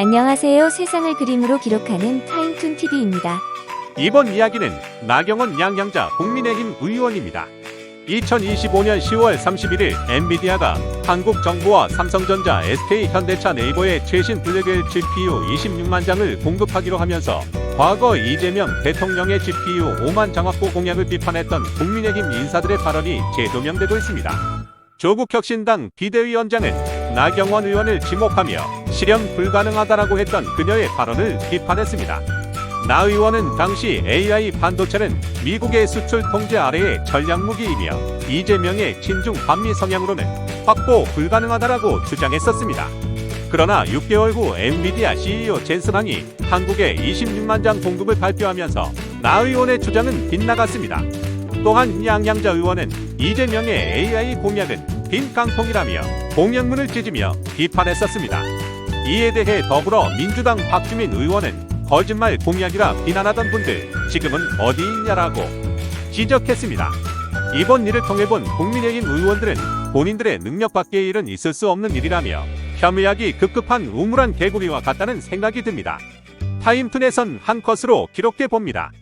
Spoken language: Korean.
안녕하세요. 세상을 그림으로 기록하는 타임툰 TV입니다. 이번 이야기는 나경원 양양자 국민의힘 의원입니다. 2025년 10월 31일 엔비디아가 한국 정부와 삼성전자, SK 현대차 네이버의 최신 블랙엘 GPU 26만 장을 공급하기로 하면서 과거 이재명 대통령의 GPU 5만 장 확보 공약을 비판했던 국민의힘 인사들의 발언이 재조명되고 있습니다. 조국혁신당 비대위원장은 나경원 의원을 지목하며 실현 불가능하다라고 했던 그녀의 발언을 비판했습니다. 나 의원은 당시 AI 반도체는 미국의 수출 통제 아래의 전략무기이며 이재명의 친중 반미 성향으로는 확보 불가능하다라고 주장했었습니다. 그러나 6개월 후 엔비디아 CEO 젠슨 항이 한국에 26만 장 공급을 발표하면서 나 의원의 주장은 빗나갔습니다. 또한 양양자 의원은 이재명의 AI 공약은 빈 깡통이라며 공약문을 찢으며 비판했었습니다. 이에 대해 더불어 민주당 박주민 의원은 거짓말 공약이라 비난하던 분들 지금은 어디 있냐라고 지적했습니다. 이번 일을 통해 본 국민의힘 의원들은 본인들의 능력 밖의 일은 있을 수 없는 일이라며 혐의하기 급급한 우물한 개구리와 같다는 생각이 듭니다. 타임툰에선 한 컷으로 기록해 봅니다.